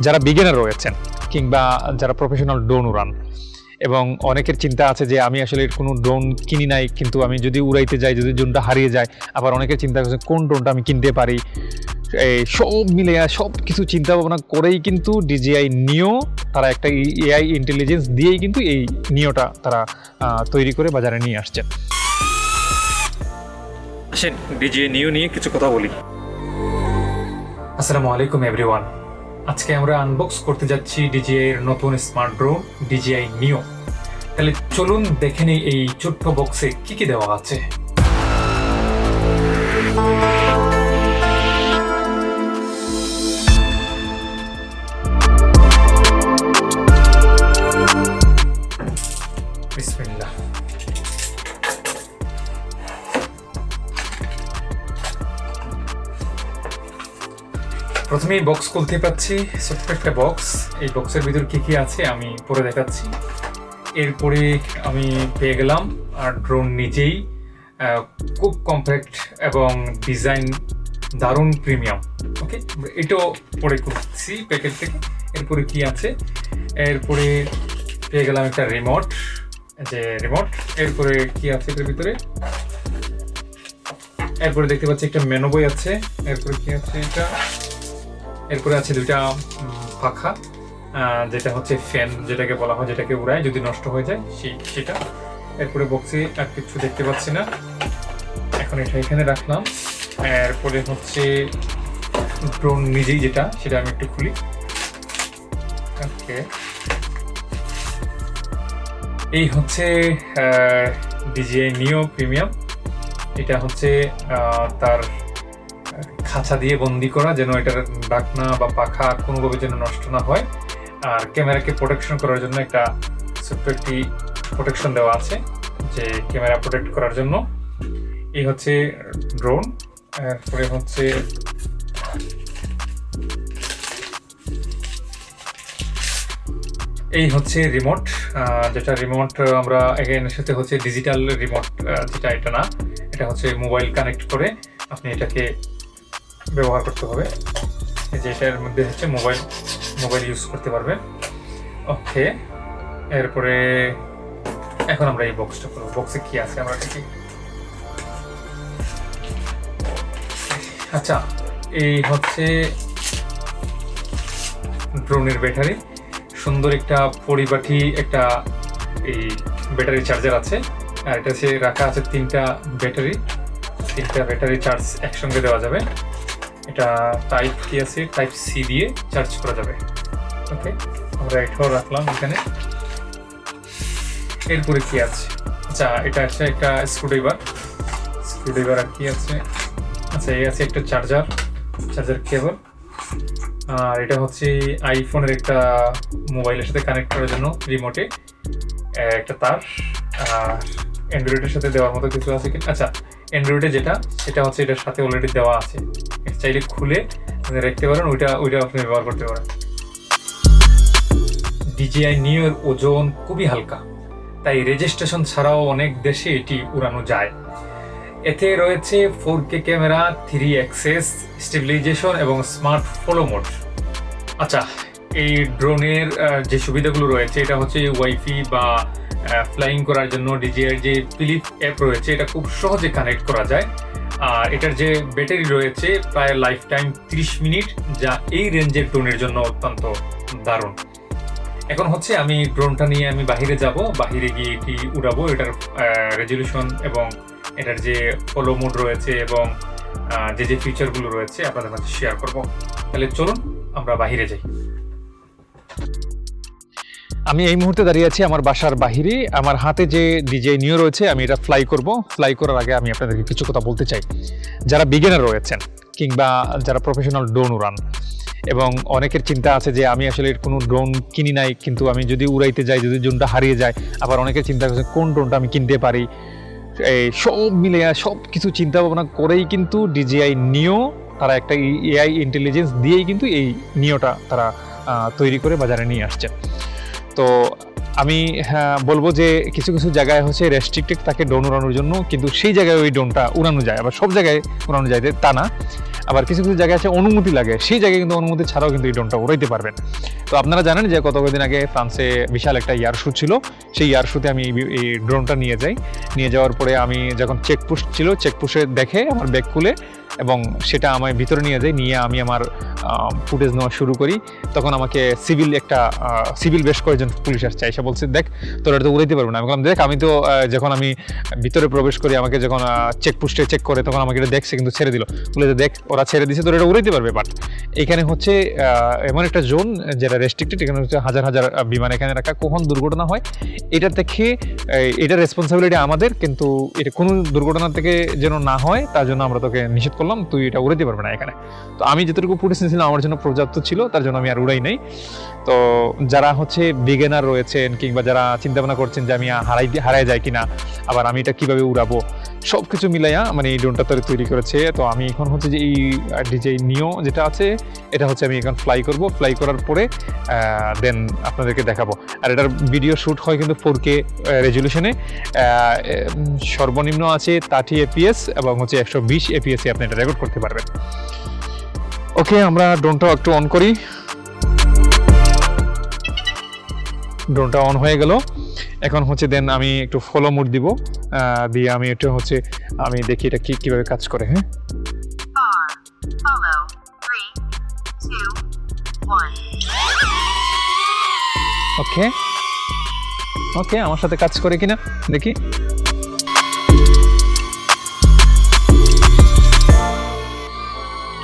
যারা বিগিনার রয়েছেন কিংবা যারা প্রফেশনাল ড্রোন উড়ান। এবং অনেকের চিন্তা আছে যে আমি আসলে কোনো ড্রোন কিনি নাই কিন্তু আমি যদি উড়াইতে যাই যদি ড্রোনটা হারিয়ে যায় আবার অনেকের চিন্তা করছে কোন ড্রোনটা আমি কিনতে পারি। এই সব মিলে সব কিছু চিন্তা ভাবনা করেই কিন্তু ডিজিআই নিও তারা একটা এআই ইন্টেলিজেন্স দিয়েই কিন্তু এই নিওটা তারা আহ, তৈরি করে বাজারে নিয়ে আসছে। আসেন ডিজিআই নিও নিয়ে কিছু কথা বলি। আসসালামু আলাইকুম এভরিওয়ান আজকে আমরা আনবক্স করতে যাচ্ছি ডিজিআই এর নতুন স্মার্ট ড্রোন ডিজিআই নিও তাহলে চলুন দেখে নিই এই ছোট্ট বক্সে কি কি দেওয়া আছে। প্রথমেই বক্স খুলতে পাচ্ছি ছোট্ট একটা বক্স এই বক্সের ভিতর কি কি আছে আমি পরে দেখাচ্ছি। এরপরে আমি পেয়ে গেলাম আর ড্রোন নিজেই খুব কম্প্যাক্ট এবং ডিজাইন দারুণ প্রিমিয়াম ওকে এটাও পরে করছি প্যাকেট থেকে। এরপরে কি আছে? এরপরে পেয়ে গেলাম একটা রিমোট যে রিমোট এরপরে কি আছে এটার ভিতরে? এরপরে দেখতে পাচ্ছি একটা মেনু বই আছে। এরপরে কি আছে এটা? এরপরে আছে দুইটা পাখা যেটা হচ্ছে ফ্যান, যেটাকে বলা হয়, যেটাকে উড়ায় যদি নষ্ট হয়ে যায়, সেই, সেটা। এরপরে বক্সে আর কিছু দেখতে পাচ্ছি না। এখন এটা এখানে রাখলাম। এরপরে হচ্ছে ড্রোন নিজেই যেটা, সেটা আমি একটু খুলি। ওকে এই হচ্ছে ডিজিআই নিও প্রিমিয়াম এটা হচ্ছে তার খাঁচা দিয়ে বন্দি করা, যেন এটার ডাকনা বা পাখা কোনোভাবে যেন নষ্ট না হয়। আর ক্যামেরাকে প্রোটেকশন করার জন্য একটা ছোট্ট একটি প্রোটেকশন দেওয়া আছে, যে ক্যামেরা প্রোটেক্ট করার জন্য। এই হচ্ছে ড্রোন এরপরে হচ্ছে এই হচ্ছে রিমোট যেটা রিমোট আমরা এগেন সাথে হচ্ছে ডিজিটাল রিমোট যেটা এটা না, এটা হচ্ছে মোবাইল কানেক্ট করে আপনি এটাকে ব্যবহার করতে হবে। যে এটার মধ্যে হচ্ছে মোবাইল মোবাইল ইউজ করতে পারবেন ওকে এরপরে এখন আমরা এই বক্সটা করব বক্সে কি আছে? আমরা দেখি। আচ্ছা এই হচ্ছে ড্রোনের ব্যাটারি সুন্দর একটা পরিপাটি একটা এই ব্যাটারি চার্জার আছে। আর এটা সে রাখা আছে তিনটা ব্যাটারি তিনটা ব্যাটারি চার্জ একসঙ্গে দেওয়া যাবে। এটা টাইপ কি আছে? টাইপ সি দিয়ে চার্জ করা যাবে। ওকে আমরা এটাও রাখলাম এখানে। এরপরে কি আছে? আচ্ছা এটা আছে একটা স্ক্রুড্রাইভার স্ক্রুড্রাইভার আর কি আছে? আচ্ছা এই আছে একটা চার্জার চার্জার কেবল আর এটা হচ্ছে আইফোনের একটা মোবাইলের সাথে কানেক্ট করার জন্য রিমোটে একটা তার। আর অ্যান্ড্রয়েডের সাথে দেওয়ার মতো কিছু আছে কি? আচ্ছা অ্যান্ড্রয়েডে যেটা, সেটা হচ্ছে এটার সাথে অলরেডি দেওয়া আছে। চাইলে খুলে রাখতে পারেন, ওইটা ওইটা আপনি ব্যবহার করতে পারেন। ডিজিআই নিউর ওজন খুবই হালকা। তাই রেজিস্ট্রেশন ছাড়াও অনেক দেশে এটি উড়ানো যায়। এতে রয়েছে four K camera three axis stabilization এবং স্মার্ট ফলো মোড আচ্ছা এই ড্রোনের যে সুবিধাগুলো রয়েছে, এটা হচ্ছে ওয়াইফি বা ফ্লাইং করার জন্য ডিজিআর যে ফিলিপ অ্যাপ রয়েছে, এটা খুব সহজে কানেক্ট করা যায়। আর এটার যে ব্যাটারি রয়েছে, প্রায় লাইফ টাইম তিরিশ মিনিট, যা এই রেঞ্জের ড্রোনের জন্য অত্যন্ত দারুণ। এখন হচ্ছে আমি ড্রোনটা নিয়ে আমি বাহিরে যাব, বাহিরে গিয়ে এটি উড়াবো, এটার রেজলিউশন এবং এটার যে ফলো মোড রয়েছে এবং যে যে ফিচারগুলো রয়েছে, আপনাদের মাঝে শেয়ার করব। তাহলে চলুন, আমরা বাহিরে যাই। আমি এই মুহূর্তে দাঁড়িয়ে আছি আমার বাসার বাহিরে। আমার হাতে যে ডিজে নিও রয়েছে, আমি এটা ফ্লাই করব। ফ্লাই করার আগে আমি আপনাদেরকে কিছু কথা বলতে চাই। যারা বিগিনার রয়েছেন কিংবা যারা প্রফেশনাল ড্রোন উড়ান, এবং অনেকের চিন্তা আছে যে আমি আসলে কোনো ড্রোন কিনি নাই, কিন্তু আমি যদি উড়াইতে যাই, যদি ড্রোনটা হারিয়ে যায়, আবার অনেকের চিন্তা করছে কোন ড্রোনটা আমি কিনতে পারি? এই সব মিলে, সব কিছু চিন্তা ভাবনা করেই কিন্তু ডিজিআই নিও, তারা একটা এআই ইন্টেলিজেন্স দিয়েই কিন্তু এই নিওটা তারা তৈরি করে বাজারে নিয়ে আসছে। তো আমি হ্যাঁ, বলব যে কিছু কিছু জায়গায় হচ্ছে রেস্ট্রিক্টেড থাকে ড্রোন উড়ানোর জন্য কিন্তু সেই জায়গায় ওই ড্রোনটা উড়ানো যায়। আবার সব জায়গায় উড়ানো যায় তা না। আবার কিছু কিছু জায়গায় আছে অনুমতি লাগে। সেই জায়গায় কিন্তু অনুমতি ছাড়াও কিন্তু এই ড্রোনটা উড়াইতে পারবেন। তো আপনারা জানেন যে গত কদিন আগে ফ্রান্সে বিশাল একটা ইয়ার শু ছিল। সেই ইয়ার শুতে আমি এই ড্রোনটা নিয়ে যাই। নিয়ে যাওয়ার পরে আমি যখন চেকপোস্ট ছিল চেকপোস্টে দেখে আমার ব্যাগ খুলে এবং সেটা আমার ভিতরে নিয়ে যাই নিয়ে আমি আমার ফুটেজ নেওয়া শুরু করি। তখন আমাকে সিভিল একটা সিভিল বেশ কয়েকজন পুলিশ আসছে, এসে বলছে, দেখ, তোরা এটা তো উড়াইতে পারব না। আমি বললাম, দেখ, আমি তো যখন আমি ভিতরে প্রবেশ করি, আমাকে যখন চেকপোস্টে চেক করে, তখন আমাকে এটা দেখছে, কিন্তু ছেড়ে দিল। বলে, দেখ, ওরা ছেড়ে দিছে, তোরা এটা উড়াইতে পারবে। বাট এখানে হচ্ছে এমন একটা জোন যেটা রেস্ট্রিক্টেড এখানে হচ্ছে হাজার হাজার বিমান এখানে রাখা। কখন দুর্ঘটনা হয় এটার থেকে এটা রেসপন্সিবিলিটি আমাদের, কিন্তু এটা কোনো দুর্ঘটনা থেকে যেন না হয়, তার জন্য আমরা তোকে নিষেধ করলাম, তুই এটা উড়াইতে পারবে না এখানে। তো আমি যতটুকু ফুটেজ নিয়েছিলাম, আমার জন্য পর্যাপ্ত ছিল, তার জন্য আমি আর উড়াই নাই। তো যারা হচ্ছে বিগেনার রয়েছেন কিংবা যারা চিন্তা ভাবনা করছেন যে আমি হারাই হারাই যাই কিনা, আবার আমি এটা কীভাবে উড়াবো সব কিছু মিলাইয়া মানে এই ড্রোনটা তৈরি তৈরি করেছে। তো আমি এখন হচ্ছে যে এই ডিজে নিও যেটা আছে, এটা হচ্ছে আমি এখন ফ্লাই করব। ফ্লাই করার পরে দেন আপনাদেরকে দেখাবো। আর এটার ভিডিও শ্যুট হয় কিন্তু ফোর কে রেজলিউশনে সর্বনিম্ন আছে থার্টি এপিএস এবং হচ্ছে একশো বিশ এপিএসে আপনি এটা রেকর্ড করতে পারবেন। ওকে আমরা ড্রোনটাও একটু অন করি। ড্রোনটা অন হয়ে গেল। এখন হচ্ছে দেন আমি একটু ফলো মোড দিব দিয়ে আমি একটু হচ্ছে, আমি দেখি এটা কি, কীভাবে কাজ করে হ্যাঁ. ওকে ওকে আমার সাথে কাজ করে কিনা, দেখি।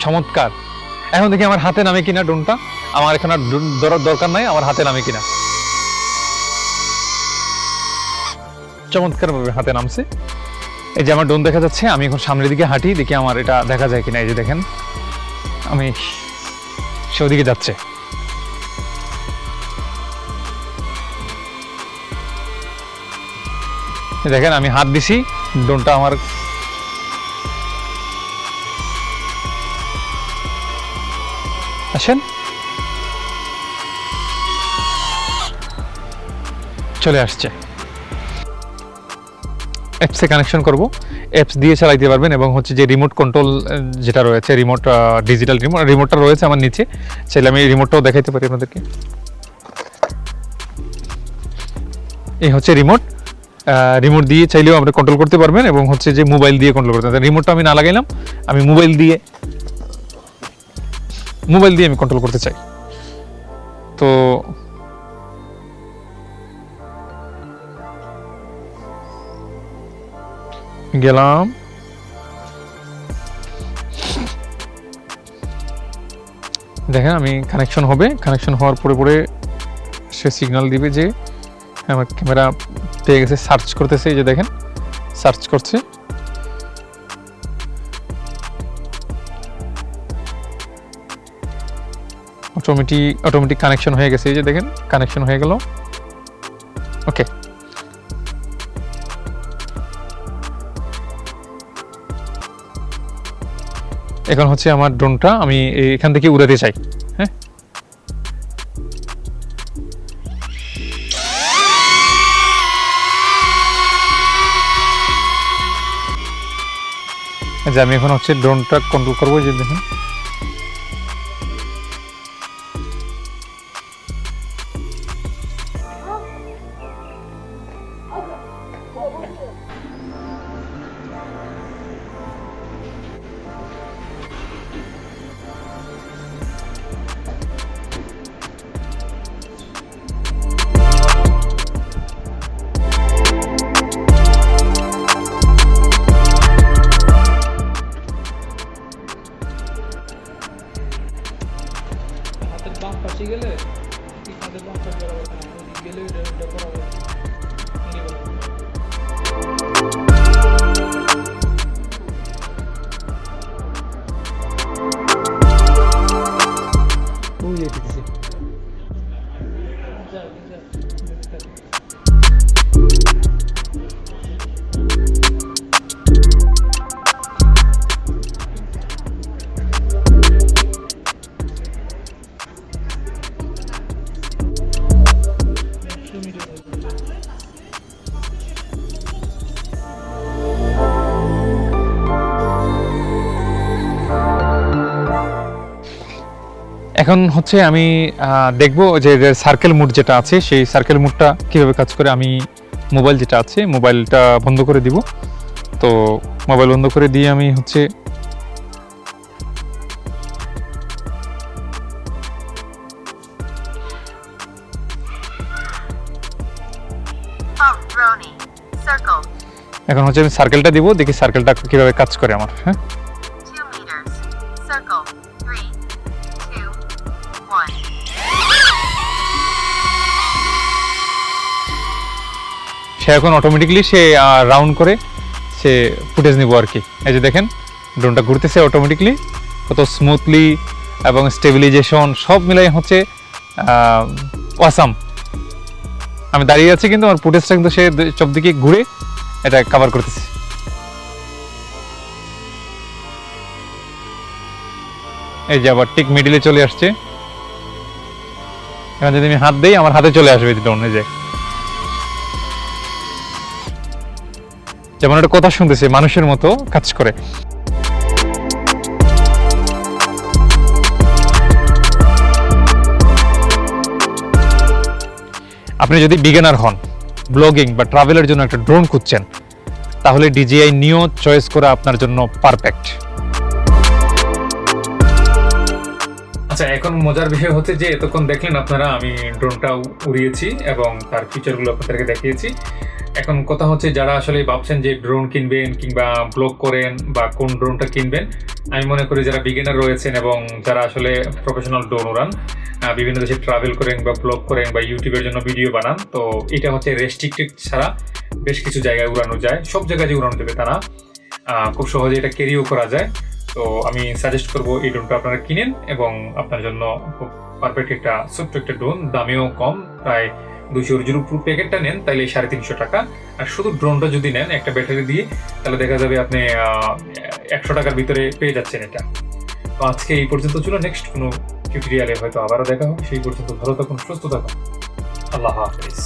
চমৎকার। এখন দেখি আমার হাতে নামে কিনা ড্রোনটা। আমার এখানে দরকার নাই, আমার হাতে নামে কিনা। চমৎকার ভাবে হাতে নামছে। এই যে আমার ডোন দেখা যাচ্ছে, আমি এখন সামনের দিকে হাঁটি, দেখি আমার এটা দেখা যায় কিনা, এই যে দেখেন। আমি সে ওদিকে যাচ্ছে। দেখেন, আমি হাত দিছি ডোনটা আমার আসেন। চলে আসছে। অ্যাপসে কানেকশন করব। অ্যাপস দিয়ে চালাইতে পারবেন এবং হচ্ছে যে রিমোট কন্ট্রোল যেটা রয়েছে রিমোট ডিজিটাল রিমোট রিমোটটা রয়েছে আমার নিচে। চাইলে আমি রিমোটটাও দেখাইতে পারি আপনাদেরকে। এই হচ্ছে রিমোট রিমোট দিয়ে চাইলেও আমরা কন্ট্রোল করতে পারবেন এবং হচ্ছে যে মোবাইল দিয়ে কন্ট্রোল করতে পারবেন। রিমোটটা আমি না লাগাইলাম, আমি মোবাইল দিয়ে মোবাইল দিয়ে আমি কন্ট্রোল করতে চাই। তো গেলাম। দেখেন আমি কানেকশন হবে। কানেকশন হওয়ার পরে পরে সে সিগন্যাল দিবে যে আমার ক্যামেরা পেয়ে গেছে সার্চ করতেছে। এই যে দেখেন সার্চ করছে। অটোমেটিক অটোমেটিক কানেকশন হয়ে গেছে। এই যে দেখেন কানেকশন হয়ে গেল। ওকে এখন হচ্ছে আমার ড্রোনটা, আমি এখান থেকে উড়াতে চাই। হ্যাঁ? যে আমি এখন হচ্ছে ড্রোনটা কন্ট্রোল করব যে দেখুন। এখন হচ্ছে আমি দেখব যে সার্কেল মুড যেটা আছে সেই সার্কেল মুডটা কীভাবে কাজ করে আমি মোবাইল যেটা আছে মোবাইলটা বন্ধ করে দিব তো মোবাইল বন্ধ করে দিয়ে আমি হচ্ছে. এখন হচ্ছে আমি সার্কেলটা দিব দেখি সার্কেলটা কীভাবে কাজ করে আমার হ্যাঁ সে এখন অটোমেটিকলি সে রাউন্ড করে সে ফুটেজ নিব আর কি। এই যে দেখেন ড্রোনটা ঘুরতেছে অটোমেটিকলি কত স্মুথলি এবং স্টেবিলাইজেশন সব মিলাই হচ্ছে ওয়াসাম আমি দাঁড়িয়ে আছি কিন্তু আমার ফুটেজটা কিন্তু সে সব দিকে ঘুরে এটা কভার করতেছে। এই যে আবার ঠিক মিডিলে চলে আসছে। এখন যদি আমি হাত দিই, আমার হাতে চলে আসবে ড্রোন এই যে। যেমন একটা কথা শুনতেছে, মানুষের মতো কাজ করে। আপনি যদি বিগেনার হন ব্লগিং বা ট্রাভেলের জন্য একটা ড্রোন খুঁজছেন, তাহলে ডিজিআই নিও চয়েস করা আপনার জন্য পারফেক্ট আচ্ছা এখন মজার বিষয় হচ্ছে যে এতক্ষণ দেখলেন আপনারা আমি ড্রোনটা উড়িয়েছি এবং তার ফিচারগুলো আপনাদেরকে দেখিয়েছি। এখন কথা হচ্ছে যারা আসলে ভাবছেন যে ড্রোন কিনবেন কিংবা ব্লগ করেন বা কোন ড্রোনটা কিনবেন আমি মনে করি যারা বিগিনার রয়েছেন এবং যারা আসলে প্রফেশনাল ড্রোন উড়ান বিভিন্ন দেশে ট্রাভেল করেন বা ব্লগ করেন বা ইউটিউবের জন্য ভিডিও বানান তো এটা হচ্ছে রেস্ট্রিক্টেড ছাড়া বেশ কিছু জায়গায় উড়ানো যায়। সব জায়গায় যে উড়ানো যাবে তা না। আহ, খুব সহজে এটা ক্যারিও করা যায়। তো আমি সাজেস্ট করব এই ড্রোনটা আপনারা কিনেন এবং আপনার জন্য খুব পারফেক্ট একটা ছোট্ট একটা ড্রোন দামেও কম, প্রায় দুইশো যদি পুরো প্যাকেটটা নেন তাহলে সাড়ে তিনশো টাকা। আর শুধু ড্রোনটা যদি নেন, একটা ব্যাটারি দিয়ে, তাহলে দেখা যাবে আপনি একশো টাকার ভিতরে পেয়ে যাচ্ছেন এটা। তো আজকে এই পর্যন্ত ছিল নেক্সট কোনো টিউটোরিয়ালে হয়তো আবারও দেখা হবে, সেই পর্যন্ত ভালো থাকুন, সুস্থ থাকুন। আল্লাহ হাফিজ।